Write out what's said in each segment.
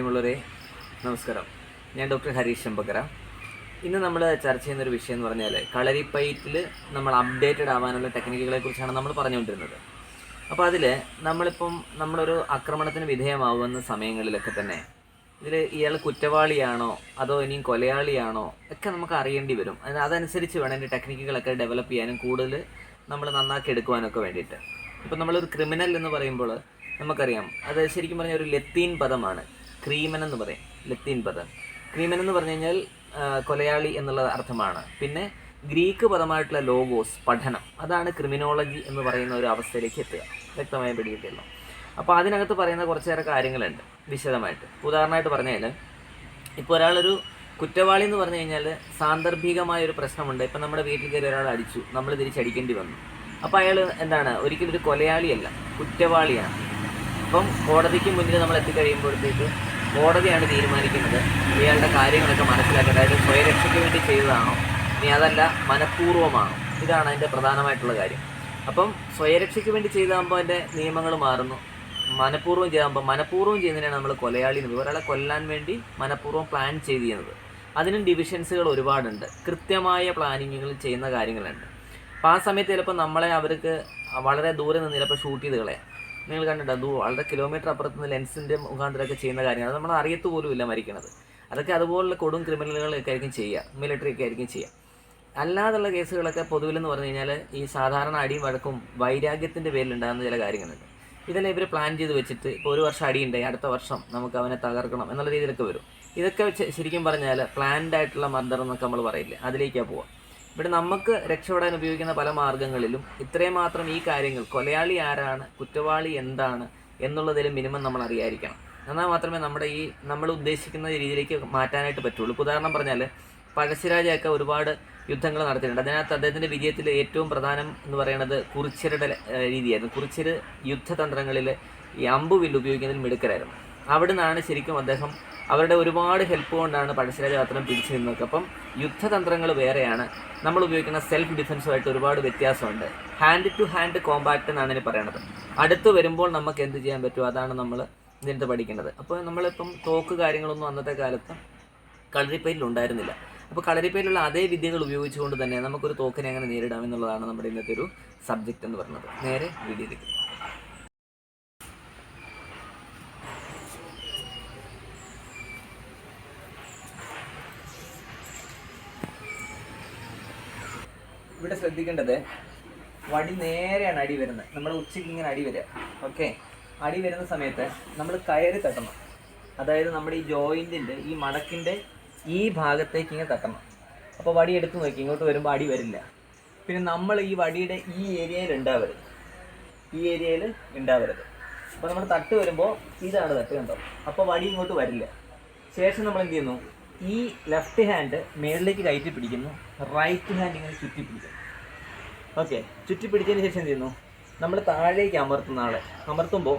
പ്രിയമുള്ളവരെ നമസ്കാരം. ഞാൻ ഡോക്ടർ ഹരീഷ് ശമ്പക്കര ഇന്ന് നമ്മൾ ചർച്ച ചെയ്യുന്ന ഒരു വിഷയം എന്ന് പറഞ്ഞാൽ കളരിപ്പയറ്റിൽ നമ്മൾ അപ്ഡേറ്റഡ് ആവാനുള്ള ടെക്നിക്കുകളെ കുറിച്ചാണ് നമ്മൾ പറഞ്ഞുകൊണ്ടിരുന്നത്. അപ്പോൾ അതിൽ നമ്മളിപ്പം നമ്മളൊരു ആക്രമണത്തിന് വിധേയമാവുന്ന സമയങ്ങളിലൊക്കെ തന്നെ ഇതിൽ ഇയാൾ കുറ്റവാളിയാണോ അതോ ഇനിയും കൊലയാളിയാണോ ഒക്കെ നമുക്ക് അറിയേണ്ടി വരും. അതിന് അതനുസരിച്ച് വേണം ഇതിന്റെ ടെക്നിക്കുകളൊക്കെ ഡെവലപ്പ് ചെയ്യാനും കൂടുതൽ നമ്മൾ നന്നാക്കി എടുക്കുവാനൊക്കെ വേണ്ടിയിട്ട്. ഇപ്പം നമ്മളൊരു ക്രിമിനൽ എന്ന് പറയുമ്പോൾ നമുക്കറിയാം. അത് ശരിക്കും പറഞ്ഞാൽ ഒരു ലത്തീൻ പദമാണ്. ക്രീമൻ എന്ന് പറയും ലത്തീൻ പദം. ക്രീമൻ എന്ന് പറഞ്ഞു കഴിഞ്ഞാൽ കൊലയാളി എന്നുള്ള അർത്ഥമാണ്. പിന്നെ ഗ്രീക്ക് പദമായിട്ടുള്ള ലോഗോസ് പഠനം അതാണ് ക്രിമിനോളജി എന്ന് പറയുന്ന ഒരു അവസ്ഥയിലേക്ക് എത്തുക. വ്യക്തമായ പിടികിട്ടിയല്ലോ അപ്പോൾ അതിനകത്ത് പറയുന്ന കുറച്ചേറെ കാര്യങ്ങളുണ്ട് വിശദമായിട്ട്. ഉദാഹരണമായിട്ട് പറഞ്ഞാൽ ഇപ്പോൾ ഒരാളൊരു കുറ്റവാളി എന്ന് പറഞ്ഞു കഴിഞ്ഞാൽ സാന്ദർഭികമായ ഒരു പ്രശ്നമുണ്ട്. ഇപ്പം നമ്മുടെ വീട്ടിൽ കയറി ഒരാൾ അടിച്ചു നമ്മൾ തിരിച്ചടിക്കേണ്ടി വന്നു. അപ്പോൾ അയാൾ എന്താണ് ഒരിക്കലും ഒരു കൊലയാളിയല്ല കുറ്റവാളിയാണ്. അപ്പം കോടതിക്ക് മുന്നിൽ നമ്മൾ എത്തിക്കഴിയുമ്പോഴത്തേക്ക് കോടതിയാണ് തീരുമാനിക്കുന്നത്. ഇയാളുടെ കാര്യങ്ങളൊക്കെ മനസ്സിലാക്കുക അതായത് സ്വയരക്ഷയ്ക്ക് വേണ്ടി ചെയ്തതാണോ? ഇനി അതല്ല മനഃപൂർവമാണോ? ഇതാണ് അതിന്റെ പ്രധാനമായിട്ടുള്ള കാര്യം. അപ്പം സ്വയരക്ഷയ്ക്ക് വേണ്ടി ചെയ്താകുമ്പോൾ അതിന്റെ നിയമങ്ങൾ മാറുന്നു. മനഃപൂർവം ചെയ്യാകുമ്പോൾ മനഃപൂർവം ചെയ്യുന്നതിനാണ് നമ്മൾ കൊലയാളി എന്ന്. ഒരാളെ കൊല്ലാൻ വേണ്ടി മനഃപൂർവം പ്ലാൻ ചെയ്ത് ചെയ്യുന്നത്. അതിനും ഡിവിഷൻസുകൾ ഒരുപാടുണ്ട്. കൃത്യമായ പ്ലാനിങ്ങുകൾ ചെയ്യുന്ന കാര്യങ്ങളുണ്ട്. അപ്പോൾ ആ സമയത്ത് ചിലപ്പോൾ നമ്മളെ അവർക്ക് വളരെ ദൂരെ നിന്ന് ചിലപ്പോൾ ഷൂട്ട് ചെയ്ത് കളയാം. നിങ്ങൾ കണ്ടിട്ടുണ്ട്? അത് വളരെ കിലോമീറ്റർ അപ്പുറത്ത് നിന്ന് ലെൻസിന്റെ മുഖാന്തരമൊക്കെ ചെയ്യുന്ന അത് നമ്മൾ അറിയത്ത് പോലും ഇല്ല മരിക്കണത്. അതൊക്കെ അതുപോലുള്ള കൊടും ക്രിമിനലുകളൊക്കെ ആയിരിക്കും ചെയ്യുക. മിലിറ്ററി ഒക്കെ ആയിരിക്കും ചെയ്യുക. അല്ലാതുള്ള കേസുകളൊക്കെ പൊതുവിലെന്ന് പറഞ്ഞു കഴിഞ്ഞാൽ ഈ സാധാരണ അടിയും വഴക്കും വൈരാഗ്യത്തിന്റെ പേരിലുണ്ടാകുന്ന ചില കാര്യങ്ങളുണ്ട്. ഇതെല്ലാം ഇവർ പ്ലാൻ ചെയ്ത് വെച്ചിട്ട് ഇപ്പോൾ ഒരു വർഷം അടിയുണ്ടായി അടുത്ത വർഷം നമുക്ക് അവനെ തകർക്കണം എന്നുള്ള രീതിയിലൊക്കെ വരും. ഇതൊക്കെ ശരിക്കും പറഞ്ഞാൽ പ്ലാൻഡ് ആയിട്ടുള്ള മർദ്ദർ എന്നൊക്കെ നമ്മൾ പറയില്ലേ? അതിലേക്കാണ് പോവുക. ഇവിടെ നമുക്ക് രക്ഷപ്പെടാൻ ഉപയോഗിക്കുന്ന പല മാർഗങ്ങളിലും ഇത്രയും മാത്രം ഈ കാര്യങ്ങൾ കൊലയാളി ആരാണ് കുറ്റവാളി എന്താണ് എന്നുള്ളതിലും മിനിമം നമ്മൾ അറിയാതിരിക്കണം. എന്നാൽ മാത്രമേ നമ്മുടെ ഈ നമ്മൾ ഉദ്ദേശിക്കുന്ന രീതിയിലേക്ക് മാറ്റാനായിട്ട് പറ്റുള്ളൂ. ഉദാഹരണം പറഞ്ഞാൽ പഴശ്ശിരാജയൊക്കെ ഒരുപാട് യുദ്ധങ്ങൾ നടത്തിയിട്ടുണ്ട്. അതിനകത്ത് അദ്ദേഹത്തിന്റെ വിജയത്തിൽ ഏറ്റവും പ്രധാനം എന്ന് പറയുന്നത് കുറിച്യരുടെ ഏഹ്, രീതിയായിരുന്നു. കുറിച്യര് യുദ്ധതന്ത്രങ്ങളിൽ ഈ അമ്പുവില്ല് ഉപയോഗിക്കുന്നതിൽ മിടുക്കരായിരുന്നു. അവിടെ നിന്നാണ് ശരിക്കും അദ്ദേഹം അവരുടെ ഒരുപാട് ഹെൽപ്പ് കൊണ്ടാണ് പഴശ്ശിരാജ മാത്രം പിടിച്ചു നിന്നൊക്കെ അപ്പം യുദ്ധതന്ത്രങ്ങൾ വേറെയാണ്. നമ്മൾ ഉപയോഗിക്കുന്ന സെൽഫ് ഡിഫൻസുമായിട്ട് ഒരുപാട് വ്യത്യാസമുണ്ട്. ഹാൻഡ് ടു ഹാൻഡ് കോമ്പാക്ട് എന്നാണ് ഇതിന് പറയണത്. അടുത്ത് വരുമ്പോൾ നമുക്ക് എന്ത് ചെയ്യാൻ പറ്റും? അതാണ് നമ്മൾ ഇതിനകത്ത് പഠിക്കേണ്ടത്. അപ്പോൾ നമ്മളിപ്പം തോക്ക് കാര്യങ്ങളൊന്നും അന്നത്തെ കാലത്ത് കളരിപ്പയിലിൽ ഉണ്ടായിരുന്നില്ല. അപ്പോൾ കളരിപ്പയിലുള്ള അതേ വിദ്യകൾ ഉപയോഗിച്ചുകൊണ്ട് തന്നെ നമുക്കൊരു തോക്കിനെ എങ്ങനെ നേരിടാം എന്നുള്ളതാണ് നമ്മുടെ ഇന്നത്തെ ഒരു സബ്ജക്റ്റ് എന്ന് പറയുന്നത്. നേരെ വീഡിയോയിലേക്ക്. ഇവിടെ ശ്രദ്ധിക്കേണ്ടത് വടി നേരെയാണ് അടി വരുന്നത്. നമ്മുടെ ഉച്ചയ്ക്ക് ഇങ്ങനെ അടി വരിക. ഓക്കെ അടി വരുന്ന സമയത്ത് നമ്മൾ കയറി തട്ടണം. അതായത് നമ്മുടെ ഈ ജോയിന്റിന്റെ ഈ മടക്കിന്റെ ഈ ഭാഗത്തേക്ക് ഇങ്ങനെ തട്ടണം. അപ്പോൾ വടി എടുത്ത് നോക്കി ഇങ്ങോട്ട് വരുമ്പോൾ അടി വരില്ല. പിന്നെ നമ്മൾ ഈ വടിയുടെ ഈ ഏരിയയിൽ ഉണ്ടാവരുത്. ഈ ഏരിയയിൽ ഉണ്ടാവരുത്. അപ്പോൾ നമ്മൾ തട്ട് വരുമ്പോൾ ഇതാണ് തട്ട് കണ്ടോ? അപ്പോൾ വടി ഇങ്ങോട്ട് വരില്ല. ശേഷം നമ്മൾ എന്ത് ചെയ്യുന്നു? ഈ ലെഫ്റ്റ് ഹാൻഡ് മേളിലേക്ക് കയറ്റി പിടിക്കുന്നു. റൈറ്റ് ഹാൻഡ് ഇങ്ങനെ ചുറ്റി പിടിക്കുന്നു ഓക്കെ ചുറ്റി പിടിച്ചതിന് ശേഷം എന്ത് ചെയ്യുന്നു? നമ്മൾ താഴേക്ക് അമർത്തുന്ന ആളെ. അമർത്തുമ്പോൾ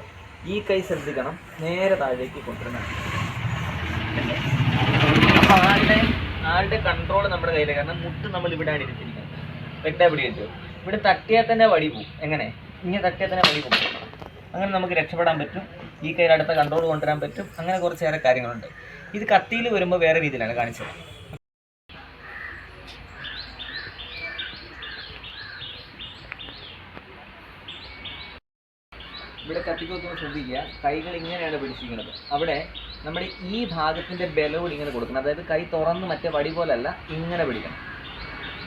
ഈ കൈ ശ്രദ്ധിക്കണം. നേരെ താഴേക്ക് കൊണ്ടുവരണം. അപ്പോൾ ആളുടെ ആളുടെ കൺട്രോൾ നമ്മുടെ കയ്യിലാണ് കാരണം മുട്ട് നമ്മൾ ഇവിടെയാണ് ഇരുത്തിയിരിക്കുന്നത് വെട്ടാ പിടിയിട്ടു ഇവിടെ തട്ടിയാൽ തന്നെ വടി പോകും എങ്ങനെ? ഇങ്ങനെ തട്ടിയാൽ തന്നെ വടി പോകും അങ്ങനെ നമുക്ക് രക്ഷപ്പെടാൻ പറ്റും. ഈ കയ്യിൽ അടുത്ത കൺട്രോൾ കൊണ്ടുവരാൻ പറ്റും. അങ്ങനെ കുറച്ചേറെ കാര്യങ്ങളുണ്ട്. ഇത് കത്തിയിൽ വരുമ്പോൾ വേറെ രീതിയിലാണ് കാണിച്ചത്. ഇവിടെ നമ്മൾ ശ്രദ്ധിക്കുക. കൈകൾ ഇങ്ങനെയാണ് പിടിച്ചിരിക്കുന്നത്. അവിടെ നമ്മുടെ ഈ ഭാഗത്തിന്റെ ബലവും ഇങ്ങനെ കൊടുക്കണം. അതായത് കൈ തുറന്ന് മറ്റേ വടി പോലല്ല ഇങ്ങനെ പിടിക്കണം.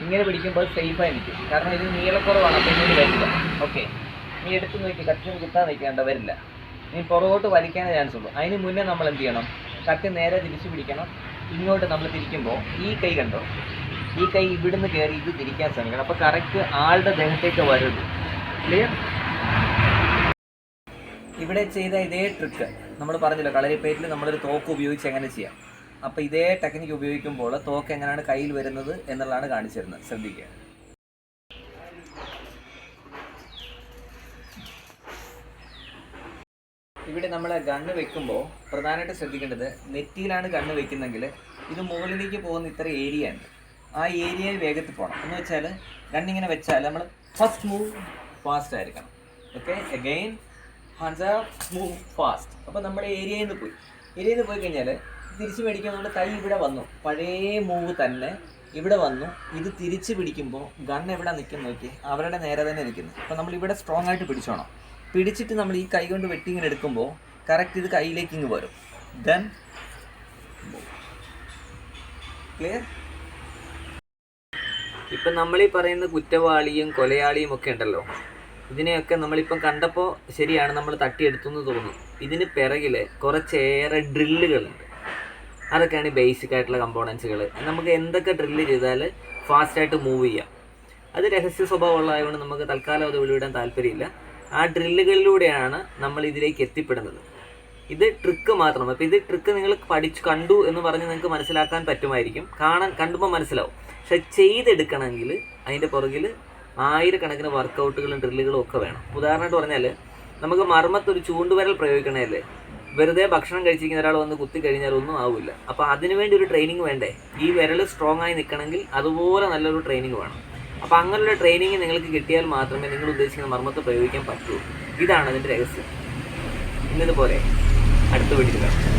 ഇങ്ങനെ പിടിക്കുമ്പോൾ സേഫായി നിൽക്കും. കാരണം ഇത് നീളക്കുറവാണ് അപ്പോൾ ഇങ്ങനെ വരില്ല. ഓക്കെ നീ എടുത്ത് നോക്കി കത്തി കുത്താൻ നിൽക്കേണ്ട വരില്ല. നീ പുറകോട്ട് വലിക്കാനേ ചാൻസ് ഉള്ളൂ. അതിന് മുന്നേ നമ്മൾ എന്ത് ചെയ്യണം? കട്ടി നേരെ തിരിച്ചു പിടിക്കണം. ഇങ്ങോട്ട് നമ്മൾ തിരിക്കുമ്പോൾ ഈ കൈ കണ്ടോ? ഈ കൈ ഇവിടുന്ന് കയറി ഇത് തിരിക്കാൻ ശ്രമിക്കണം. അപ്പോൾ കറക്റ്റ് ആളുടെ ദേഹത്തേക്ക് വരരുത് ക്ലിയർ ഇവിടെ ചെയ്ത ഇതേ ട്രിക്ക് നമ്മൾ പറഞ്ഞല്ലോ കളരിപ്പേറ്റിൽ നമ്മളൊരു തോക്ക് ഉപയോഗിച്ച് എങ്ങനെ ചെയ്യാം? അപ്പോൾ ഇതേ ടെക്നിക്ക് ഉപയോഗിക്കുമ്പോൾ തോക്ക് എങ്ങനെയാണ് കയ്യിൽ വരുന്നത് എന്നുള്ളതാണ് കാണിച്ചിരുന്നത് ശ്രദ്ധിക്കുക. ഇവിടെ നമ്മൾ ഗണ്ണ് വെക്കുമ്പോൾ പ്രധാനമായിട്ട് ശ്രദ്ധിക്കേണ്ടത് നെറ്റിയിലാണ് ഗണ്ണ് വെക്കുന്നെങ്കിൽ ഇത് മുകളിലേക്ക് പോകുന്ന ഇത്ര ഏരിയ ഉണ്ട്. ആ ഏരിയയിൽ വേഗത്തിൽ പോകണം എന്ന് വെച്ചാൽ ഗണ്ണിങ്ങനെ വെച്ചാൽ നമ്മൾ ഫസ്റ്റ് മൂവ് ഫാസ്റ്റ് ആയിരിക്കണം. Okay again hands move fast അപ്പോൾ നമ്മുടെ ഏരിയയിൽ നിന്ന് പോയി. ഏരിയയിൽ നിന്ന് പോയി കഴിഞ്ഞാൽ തിരിച്ച് മേടിക്കുന്നതുകൊണ്ട് കൈ ഇവിടെ വന്നു. പഴയ മൂവ് തന്നെ ഇവിടെ വന്നു. ഇത് തിരിച്ച് പിടിക്കുമ്പോൾ ഗണ്ണ് എവിടെ നിൽക്കുന്നു നോക്കി അവരുടെ നേരെ തന്നെ നിൽക്കുന്നു. അപ്പോൾ നമ്മൾ ഇവിടെ സ്ട്രോങ് ആയിട്ട് പിടിച്ചോണം. പിടിച്ചിട്ട് നമ്മൾ ഈ കൈ കൊണ്ട് വെട്ടി ഇങ്ങനെ എടുക്കുമ്പോൾ കറക്റ്റ് ഇത് കയ്യിലേക്ക് ഇങ്ങ് വരും. ദെൻ ക്ലിയർ ഇപ്പം നമ്മൾ ഈ പറയുന്ന കുറ്റവാളിയും കൊലയാളിയും ഒക്കെ ഉണ്ടല്ലോ. ഇതിനെയൊക്കെ നമ്മളിപ്പം കണ്ടപ്പോൾ ശരിയാണ് നമ്മൾ തട്ടിയെടുത്തു എന്ന് തോന്നുന്നു. ഇതിന് പിറകിൽ കുറച്ചേറെ ഡ്രില്ലുകളുണ്ട്. അതൊക്കെയാണ് ബേസിക് ആയിട്ടുള്ള കമ്പോണൻസുകൾ നമുക്ക് എന്തൊക്കെ ഡ്രില്ല് ചെയ്താൽ ഫാസ്റ്റായിട്ട് മൂവ് ചെയ്യാം? അത് രഹസ്യ സ്വഭാവമുള്ളതായതുകൊണ്ട് നമുക്ക് തൽക്കാലം അത് വെളിവിടാൻ താല്പര്യമില്ല. ആ ഡ്രില്ലുകളിലൂടെയാണ് നമ്മൾ ഇതിലേക്ക് എത്തിപ്പെടുന്നത്. ഇത് ട്രിക്ക് മാത്രം. അപ്പോൾ ഇത് ട്രിക്ക് നിങ്ങൾ പഠിച്ചു കണ്ടു എന്ന് പറഞ്ഞ് നിങ്ങൾക്ക് മനസ്സിലാക്കാൻ പറ്റുമായിരിക്കും. കാണാൻ കണ്ടുമ്പോൾ മനസ്സിലാവും. പക്ഷെ ചെയ്തെടുക്കണമെങ്കിൽ അതിന്റെ പുറകിൽ ആയിരക്കണക്കിന് വർക്കൗട്ടുകളും ഡ്രില്ലുകളും ഒക്കെ വേണം. ഉദാഹരണമായിട്ട് പറഞ്ഞാൽ നമുക്ക് മർമ്മത്തൊരു ചൂണ്ടുവരൽ പ്രയോഗിക്കണമല്ലേ വെറുതെ ഭക്ഷണം കഴിച്ചിരിക്കുന്ന ഒരാൾ വന്ന് കുത്തി കഴിഞ്ഞാൽ ഒന്നും ആവില്ല. അപ്പോൾ അതിനുവേണ്ടി ഒരു ട്രെയിനിങ് വേണ്ടേ? ഈ വിരൽ സ്ട്രോങ് ആയി നിൽക്കണമെങ്കിൽ അതുപോലെ നല്ലൊരു ട്രെയിനിങ് വേണം. അപ്പോൾ അങ്ങനെയുള്ള ട്രെയിനിങ് നിങ്ങൾക്ക് കിട്ടിയാൽ മാത്രമേ നിങ്ങൾ ഉദ്ദേശിക്കുന്ന മർമ്മത്തെ പ്രയോഗിക്കാൻ പറ്റൂ. ഇതാണ് അതിന്റെ രഹസ്യം. ഇന്നതുപോലെ അടുത്ത വീട്ടിൽ കാണാം.